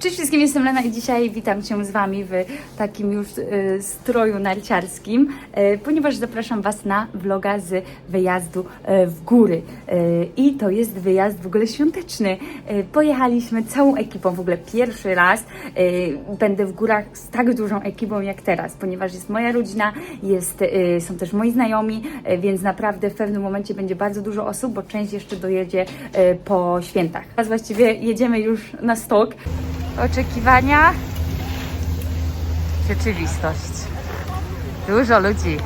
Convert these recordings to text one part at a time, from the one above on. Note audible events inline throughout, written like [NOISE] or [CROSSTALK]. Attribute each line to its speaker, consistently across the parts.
Speaker 1: Cześć wszystkim, jestem Lena i dzisiaj witam Cię z Wami w takim już e, stroju narciarskim, e, ponieważ zapraszam Was na vloga z wyjazdu e, w góry. I to jest wyjazd w ogóle świąteczny. Pojechaliśmy całą ekipą, w ogóle pierwszy raz będę w górach z tak dużą ekipą jak teraz, ponieważ jest moja rodzina, jest, są też moi znajomi, więc naprawdę w pewnym momencie będzie bardzo dużo osób, bo część jeszcze dojedzie po świętach. Teraz właściwie jedziemy już na stok. Oczekiwania, rzeczywistość. Dużo ludzi,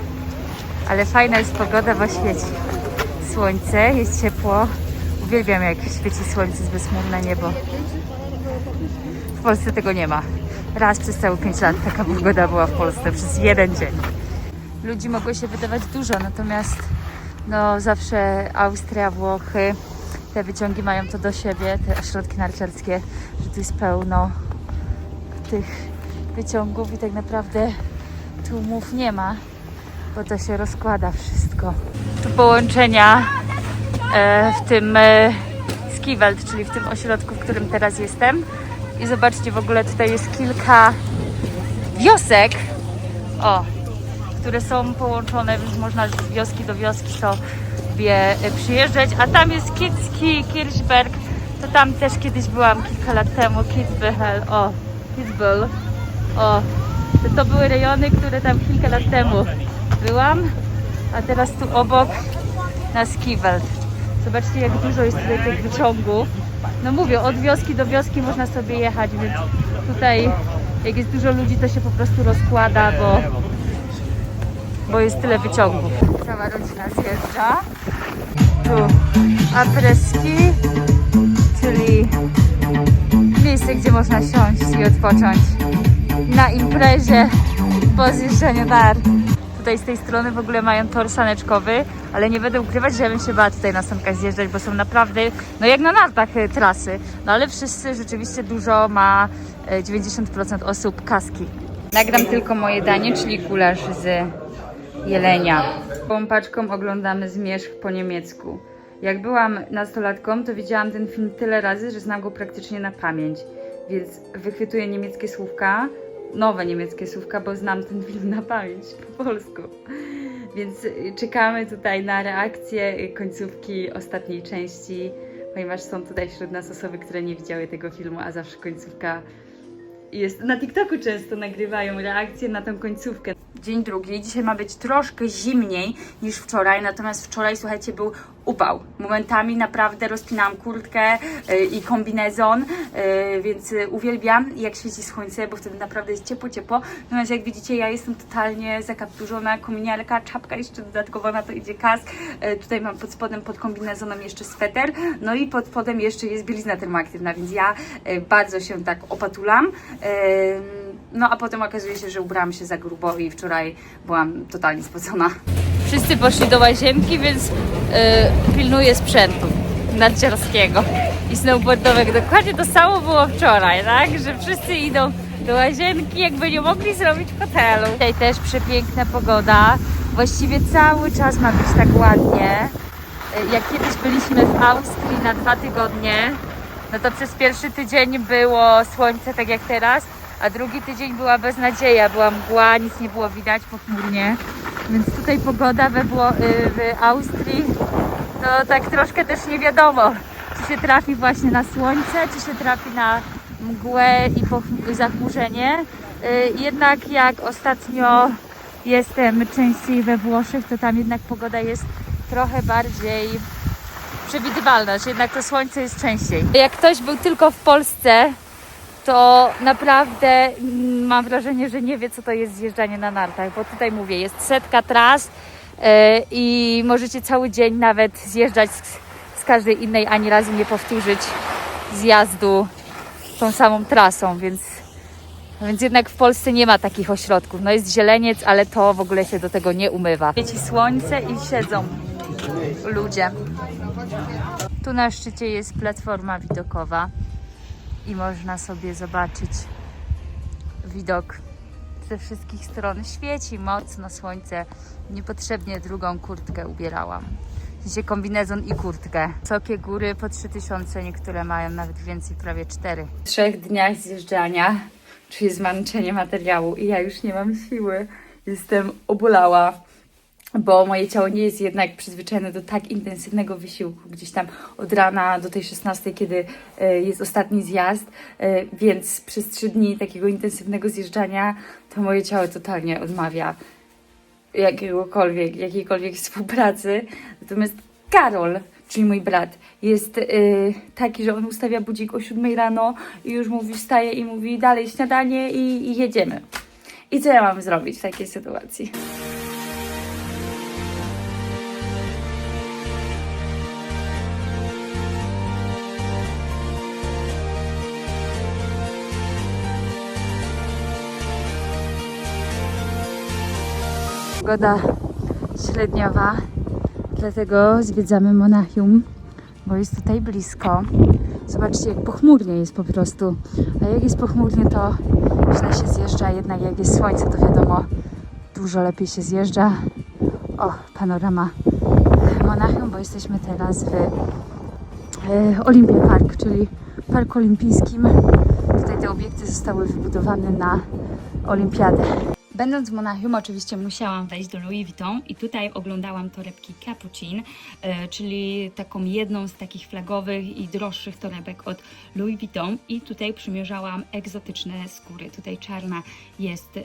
Speaker 1: ale fajna jest pogoda, bo świeci słońce, jest ciepło. Uwielbiam jak świeci słońce z bezchmurne niebo. W Polsce tego nie ma. Raz przez całe 5 lat taka pogoda była w Polsce, przez jeden dzień. Ludzi mogło się wydawać dużo, natomiast no zawsze Austria, Włochy, te wyciągi mają to do siebie, te ośrodki narciarskie, że tu jest pełno tych wyciągów i tak naprawdę tłumów nie ma, bo to się rozkłada wszystko. Tu połączenia e, w tym e, czyli w tym ośrodku, w którym teraz jestem. I zobaczcie, w ogóle tutaj jest kilka wiosek. O, które są połączone, więc można z wioski do wioski sobie e, przyjeżdżać. A tam jest Kitzki, Kirchberg, to tam też kiedyś byłam kilka lat temu. Kitzbühel, o, Kitzbühel, o. To, to były rejony, które tam kilka lat temu byłam, a teraz tu obok na Skiwelt. Zobaczcie, jak dużo jest tutaj tych wyciągów. No mówię, od wioski do wioski można sobie jechać, więc tutaj jak jest dużo ludzi, to się po prostu rozkłada, bo bo jest tyle wyciągów. Cała rodzina zjeżdża. Tu apreski, czyli miejsce, gdzie można siąść i odpocząć na imprezie po zjeżdżaniu nar. Tutaj z tej strony w ogóle mają tor saneczkowy, ale nie będę ukrywać, że ja bym się bała tutaj na sankach zjeżdżać, bo są naprawdę, no jak na nartach e, trasy. No ale wszyscy rzeczywiście dużo ma, e, 90% osób kaski. Nagram tylko moje danie, czyli gulasz z jelenia. Tą paczką oglądamy Zmierzch po niemiecku. Jak byłam nastolatką, to widziałam ten film tyle razy, że znam go praktycznie na pamięć. Więc wychwytuję niemieckie słówka, nowe niemieckie słówka, bo znam ten film na pamięć po polsku. Więc czekamy tutaj na reakcję końcówki ostatniej części, ponieważ są tutaj wśród nas osoby, które nie widziały tego filmu, a zawsze końcówka jest. Na TikToku często nagrywają reakcje na tą końcówkę. Dzień drugi. Dzisiaj ma być troszkę zimniej niż wczoraj, natomiast wczoraj, słuchajcie, był upał. Momentami naprawdę rozpinałam kurtkę y, i kombinezon, y, więc y, uwielbiam jak świeci słońce, bo wtedy naprawdę jest ciepło, ciepło. Natomiast jak widzicie, ja jestem totalnie zakapturzona, kominiarka, czapka, jeszcze dodatkowo na to idzie kask. Tutaj mam pod spodem, pod kombinezonem jeszcze sweter, no i pod spodem jeszcze jest bielizna termoaktywna, więc ja bardzo się tak opatulam. No a potem okazuje się, że ubrałam się za grubo i wczoraj byłam totalnie spocona. Wszyscy poszli do łazienki, więc yy, pilnuję sprzętu narciarskiego i snowboardowego. Dokładnie to samo było wczoraj, tak? Że wszyscy idą do łazienki, jakby nie mogli zrobić w hotelu. Tutaj też przepiękna pogoda. Właściwie cały czas ma być tak ładnie. Y, Jak kiedyś byliśmy w Austrii na dwa tygodnie, no to przez pierwszy tydzień było słońce tak jak teraz, a drugi tydzień była beznadzieja, była mgła, nic nie było widać pochmurnie. Więc tutaj pogoda we Wło- y, w Austrii, to tak troszkę też nie wiadomo, czy się trafi właśnie na słońce, czy się trafi na mgłę i zachmurzenie. Y, Jednak jak ostatnio jestem częściej we Włoszech, to tam jednak pogoda jest trochę bardziej przewidywalna, że jednak to słońce jest częściej. Jak ktoś był tylko w Polsce, to naprawdę mm, mam wrażenie, że nie wie, co to jest zjeżdżanie na nartach, bo tutaj mówię, jest setka tras e, i możecie cały dzień nawet zjeżdżać z, z każdej innej, ani razu nie powtórzyć zjazdu tą samą trasą, więc, więc jednak w Polsce nie ma takich ośrodków. No jest zieleniec, ale to w ogóle się do tego nie umywa. Świeci słońce i siedzą ludzie. Tu na szczycie jest platforma widokowa i można sobie zobaczyć widok ze wszystkich stron. Świeci mocno słońce. Niepotrzebnie drugą kurtkę ubierałam. sensie kombinezon i kurtkę. Wysokie góry po 3000, niektóre mają nawet więcej, prawie 4. W trzech dniach zjeżdżania czuję zmęczenie materiału i ja już nie mam siły. Jestem obolała bo moje ciało nie jest jednak przyzwyczajone do tak intensywnego wysiłku, gdzieś tam od rana do tej 16, kiedy e, jest ostatni zjazd, e, więc przez trzy dni takiego intensywnego zjeżdżania to moje ciało totalnie odmawia jakiegokolwiek, jakiejkolwiek współpracy. Natomiast Karol, czyli mój brat, jest e, taki, że on ustawia budzik o 7 rano i już mówi, wstaje i mówi dalej śniadanie i, i jedziemy. I co ja mam zrobić w takiej sytuacji? Pogoda średniowa, dlatego zwiedzamy Monachium, bo jest tutaj blisko. Zobaczcie, jak pochmurnie jest po prostu. A jak jest pochmurnie, to źle się zjeżdża, jednak jak jest słońce, to wiadomo, dużo lepiej się zjeżdża. O, panorama Monachium, bo jesteśmy teraz w e, Olympia Park, czyli Parku Olimpijskim. Tutaj te obiekty zostały wybudowane na Olimpiadę. Będąc w Monachium oczywiście musiałam wejść do Louis Vuitton i tutaj oglądałam torebki Capuchin, e, czyli taką jedną z takich flagowych i droższych torebek od Louis Vuitton i tutaj przymierzałam egzotyczne skóry. Tutaj czarna jest e,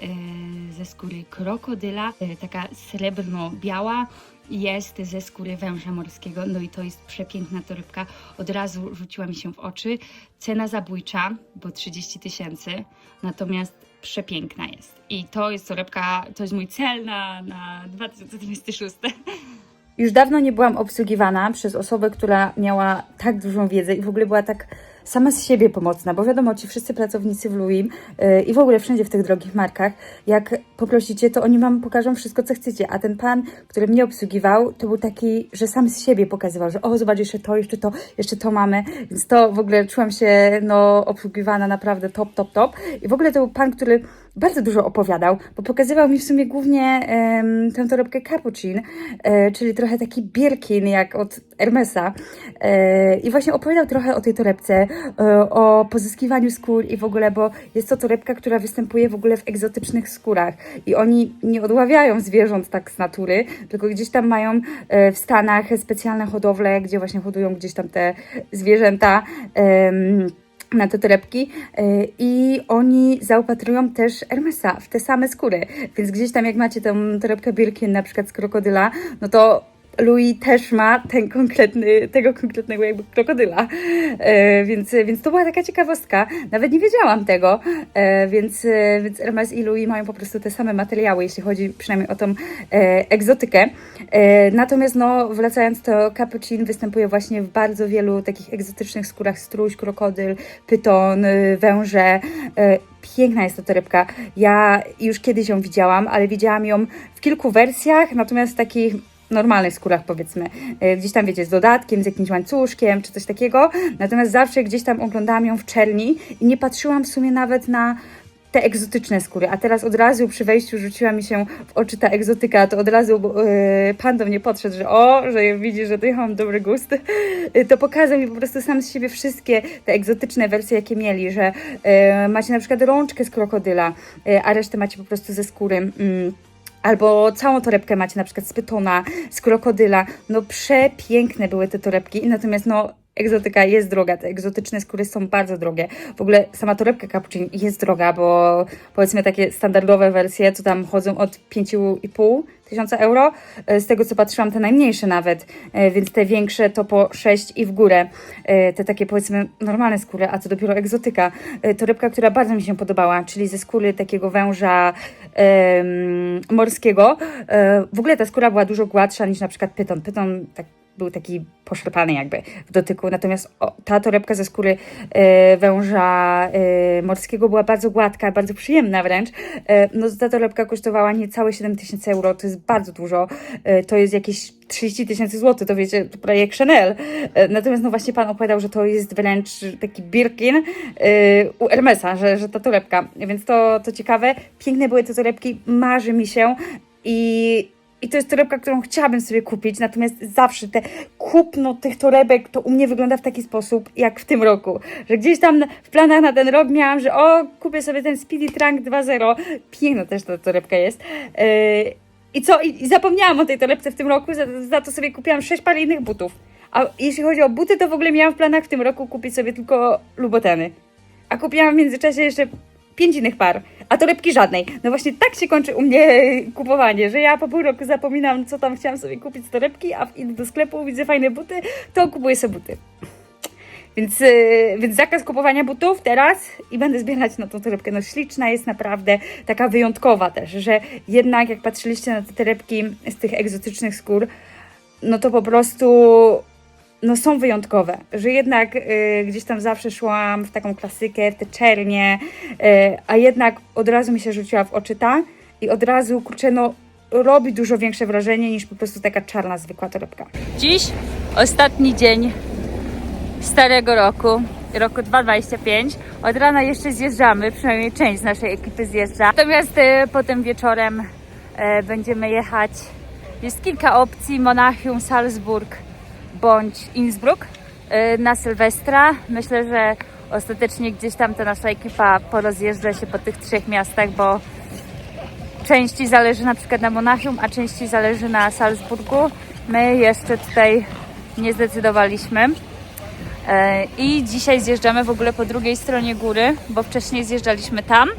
Speaker 1: ze skóry krokodyla, e, taka srebrno-biała, jest ze skóry węża morskiego, no i to jest przepiękna torebka. Od razu rzuciła mi się w oczy. Cena zabójcza, bo 30 tysięcy, natomiast przepiękna jest. I to jest torebka, to jest mój cel na, na 2026. Już dawno nie byłam obsługiwana przez osobę, która miała tak dużą wiedzę i w ogóle była tak sama z siebie pomocna, bo wiadomo, ci wszyscy pracownicy w Louis yy, i w ogóle wszędzie w tych drogich markach, jak poprosicie, to oni wam pokażą wszystko, co chcecie, a ten pan, który mnie obsługiwał, to był taki, że sam z siebie pokazywał, że o, zobacz, jeszcze to, jeszcze to, jeszcze to mamy, więc to w ogóle czułam się, no, obsługiwana naprawdę top, top, top. I w ogóle to był pan, który bardzo dużo opowiadał, bo pokazywał mi w sumie głównie em, tę torebkę Capuchin, e, czyli trochę taki Birkin jak od Hermesa e, i właśnie opowiadał trochę o tej torebce, e, o pozyskiwaniu skór i w ogóle, bo jest to torebka, która występuje w ogóle w egzotycznych skórach i oni nie odławiają zwierząt tak z natury, tylko gdzieś tam mają e, w Stanach specjalne hodowle, gdzie właśnie hodują gdzieś tam te zwierzęta. em, na te torebki yy, i oni zaopatrują też Hermesa w te same skóry. Więc gdzieś tam jak macie tą torebkę Birkin na przykład z krokodyla, no to Louis też ma ten konkretny, tego konkretnego jakby krokodyla. E, więc, więc to była taka ciekawostka. Nawet nie wiedziałam tego, e, więc, e, więc Hermes i Louis mają po prostu te same materiały, jeśli chodzi przynajmniej o tą e, egzotykę. E, natomiast no, wracając to Capuchin występuje właśnie w bardzo wielu takich egzotycznych skórach struś, krokodyl, pyton, y, węże. E, Piękna jest to torebka. Ja już kiedyś ją widziałam, ale widziałam ją w kilku wersjach, natomiast takich normalnych skórach powiedzmy. E, Gdzieś tam wiecie, z dodatkiem, z jakimś łańcuszkiem czy coś takiego. Natomiast zawsze gdzieś tam oglądałam ją w czerni i nie patrzyłam w sumie nawet na te egzotyczne skóry, a teraz od razu przy wejściu rzuciła mi się w oczy ta egzotyka, to od razu yy, pan do mnie podszedł, że o, że widzi, że ja mam dobry gust, Yy, to pokazał mi po prostu sam z siebie wszystkie te egzotyczne wersje, jakie mieli, że yy, macie na przykład rączkę z krokodyla, yy, a resztę macie po prostu ze skóry. Mm. Albo całą torebkę macie na przykład z pytona, z krokodyla. No przepiękne były te torebki, natomiast no egzotyka jest droga, te egzotyczne skóry są bardzo drogie. W ogóle sama torebka cappuccino jest droga, bo powiedzmy takie standardowe wersje, co tam chodzą od 5,5 tysiąca euro. E, Z tego co patrzyłam, te najmniejsze nawet, e, więc te większe to po 6 i w górę. E, Te takie powiedzmy normalne skóry, a co dopiero egzotyka. Torebka, która bardzo mi się podobała, czyli ze skóry takiego węża em, morskiego. W ogóle ta skóra była dużo gładsza niż na przykład pyton. Pyton tak był taki poszarpany jakby w dotyku, natomiast o, ta torebka ze skóry e, węża e, morskiego była bardzo gładka, bardzo przyjemna wręcz. E, no ta torebka kosztowała niecałe 7 tysięcy euro, to jest bardzo dużo, e, to jest jakieś 30 tysięcy złotych, to wiecie, to prawie jak Chanel. E, Natomiast no właśnie pan opowiadał, że to jest wręcz taki Birkin e, u Hermesa, że, że ta torebka, więc to, to ciekawe. Piękne były te torebki, marzy mi się i
Speaker 2: I to jest torebka, którą chciałabym sobie kupić, natomiast zawsze te kupno tych torebek to u mnie wygląda w taki sposób, jak w tym roku. Że gdzieś tam w planach na ten rok miałam, że o, kupię sobie ten Speedy Trunk 2.0. Piękna też ta torebka jest. Yy, I co? I, I zapomniałam o tej torebce w tym roku, za, za to sobie kupiłam sześć par innych butów. A jeśli chodzi o buty, to w ogóle miałam w planach w tym roku kupić sobie tylko Luboteny. A kupiłam w międzyczasie jeszcze pięć innych par, a torebki żadnej. No właśnie tak się kończy u mnie [LAUGHS] kupowanie, że ja po pół roku zapominam, co tam chciałam sobie kupić z torebki, a idę do sklepu, widzę fajne buty, to kupuję sobie buty. Więc, yy, więc zakaz kupowania butów teraz i będę zbierać na tą torebkę. No śliczna jest naprawdę, taka wyjątkowa też, że jednak jak patrzyliście na te torebki z tych egzotycznych skór, no to po prostu no są wyjątkowe, że jednak y, gdzieś tam zawsze szłam w taką klasykę, w te czernie, y, a jednak od razu mi się rzuciła w oczy ta i od razu, kurczę, no robi dużo większe wrażenie niż po prostu taka czarna, zwykła torebka.
Speaker 1: Dziś ostatni dzień starego roku, roku 2025. Od rana jeszcze zjeżdżamy, przynajmniej część z naszej ekipy zjeżdża. Natomiast e, potem wieczorem e, będziemy jechać. Jest kilka opcji: Monachium, Salzburg bądź Innsbruck e, na Sylwestra. Myślę, że ostatecznie gdzieś tam ta nasza ekipa porozjeżdża się po tych trzech miastach, bo części zależy na przykład na Monachium, a części zależy na Salzburgu. My jeszcze tutaj nie zdecydowaliśmy. E, I dzisiaj zjeżdżamy w ogóle po drugiej stronie góry, bo wcześniej zjeżdżaliśmy tam.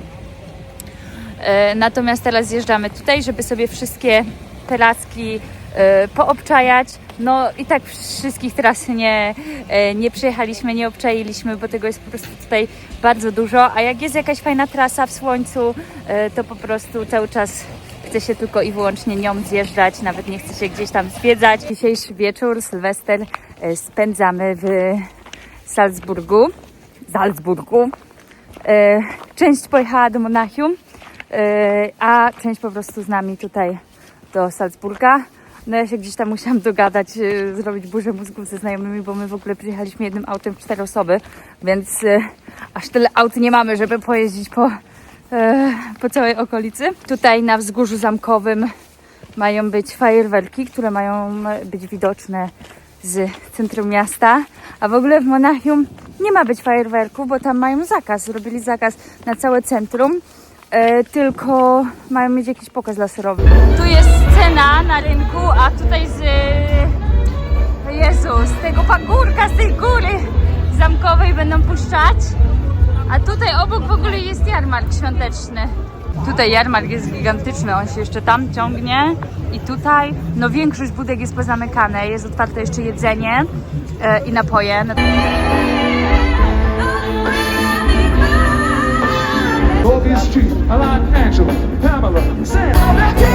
Speaker 1: E, Natomiast teraz zjeżdżamy tutaj, żeby sobie wszystkie pelacki e, poobczajać. No i tak wszystkich tras nie, e, nie przejechaliśmy, nie obczailiśmy, bo tego jest po prostu tutaj bardzo dużo. A jak jest jakaś fajna trasa w słońcu, e, to po prostu cały czas chce się tylko i wyłącznie nią zjeżdżać, nawet nie chce się gdzieś tam zwiedzać. Dzisiejszy wieczór, Sylwester, e, spędzamy w Salzburgu. Salzburgu. Część pojechała do Monachium, a część po prostu z nami tutaj do Salzburga. No ja się gdzieś tam musiałam dogadać, e, zrobić burzę mózgów ze znajomymi, bo my w ogóle przyjechaliśmy jednym autem w cztery osoby, więc e, aż tyle aut nie mamy, żeby pojeździć po, e, po całej okolicy. Tutaj na wzgórzu zamkowym mają być fajerwerki, które mają być widoczne z centrum miasta, a w ogóle w Monachium nie ma być fajerwerków, bo tam mają zakaz. Zrobili zakaz na całe centrum, e, tylko mają mieć jakiś pokaz laserowy. Tu jest scena na rynku, a tutaj z Jezu, z tego pagórka, z tej góry zamkowej będą puszczać. A tutaj obok w ogóle jest jarmark świąteczny. Tutaj jarmark jest gigantyczny, on się jeszcze tam ciągnie i tutaj, no większość budek jest pozamykane, jest otwarte jeszcze jedzenie e, i napoje.
Speaker 3: Street, like Angela, Pamela, Sam.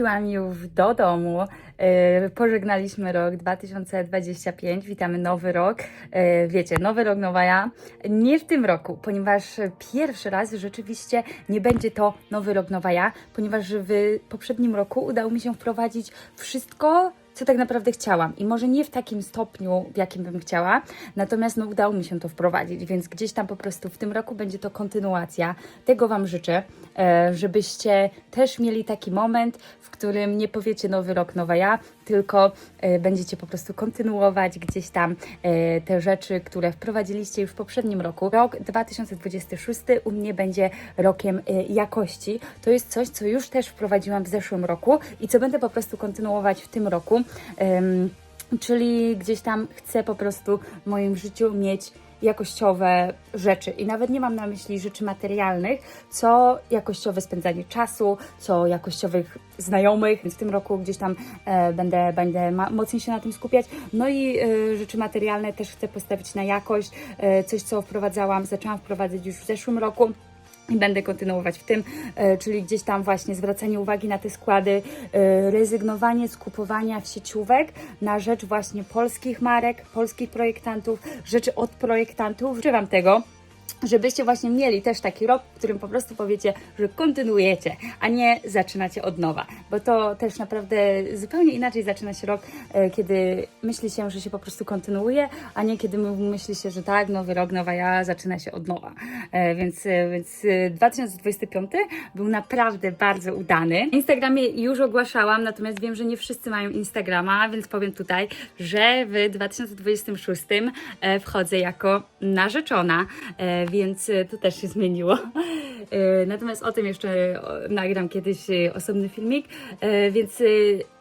Speaker 1: Wróciłam już do domu. e, Pożegnaliśmy rok 2025. Witamy nowy rok. E, Wiecie, nowy rok, nowa ja. Nie w tym roku, ponieważ pierwszy raz rzeczywiście nie będzie to nowy rok, nowa ja, ponieważ w poprzednim roku udało mi się wprowadzić wszystko, co tak naprawdę chciałam. I może nie w takim stopniu, w jakim bym chciała, natomiast no, udało mi się to wprowadzić, więc gdzieś tam po prostu w tym roku będzie to kontynuacja. Tego Wam życzę, e, żebyście też mieli taki moment, w którym nie powiecie nowy rok, nowa ja, tylko e, będziecie po prostu kontynuować gdzieś tam e, te rzeczy, które wprowadziliście już w poprzednim roku. Rok 2026 u mnie będzie rokiem e, jakości. To jest coś, co już też wprowadziłam w zeszłym roku i co będę po prostu kontynuować w tym roku.
Speaker 2: Czyli gdzieś tam chcę po prostu w moim życiu mieć jakościowe rzeczy. I nawet nie mam na myśli rzeczy materialnych, co jakościowe spędzanie czasu, co jakościowych znajomych. Więc w tym roku gdzieś tam e, będę, będę mocniej się na tym skupiać. No i e, rzeczy materialne też chcę postawić na jakość. E, coś, co wprowadzałam, zaczęłam wprowadzać już w zeszłym roku i będę kontynuować w tym, e, czyli gdzieś tam właśnie zwracanie uwagi na te składy, e, rezygnowanie z kupowania w sieciówek na rzecz właśnie polskich marek, polskich projektantów, rzeczy od projektantów. Używam tego. Żebyście właśnie mieli też taki rok, w którym po prostu powiecie, że kontynuujecie, a nie zaczynacie od nowa. Bo to też naprawdę zupełnie inaczej zaczyna się rok, e, kiedy myśli się, że się po prostu kontynuuje, a nie kiedy my- myśli się, że tak, nowy rok, nowa ja, zaczyna się od nowa. E, Więc, e, więc e, 2025 był naprawdę bardzo udany. Instagramie już ogłaszałam, natomiast wiem, że nie wszyscy mają Instagrama, więc powiem tutaj, że w 2026 e, wchodzę jako narzeczona, więc e, to też się zmieniło. [LAUGHS] E, Natomiast o tym jeszcze nagram kiedyś e, osobny filmik, więc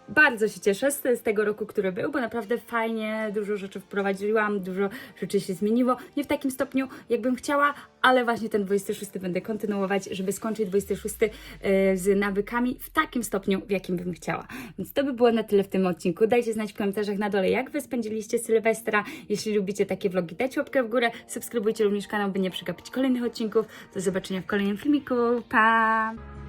Speaker 2: bardzo się cieszę z, z tego roku, który był, bo naprawdę fajnie dużo rzeczy wprowadziłam, dużo rzeczy się zmieniło. Nie w takim stopniu, jakbym chciała, ale właśnie ten 26 będę kontynuować, żeby skończyć 26 e, z nawykami w takim stopniu, w jakim bym chciała. Więc to by było na tyle w tym odcinku. Dajcie znać w komentarzach na dole, jak Wy spędziliście Sylwestra. Jeśli lubicie takie vlogi, dajcie łapkę w górę, subskrybujcie również kanał, by nie przegapić kolejnych odcinków. Do zobaczenia w kolejnym filmiku. Pa!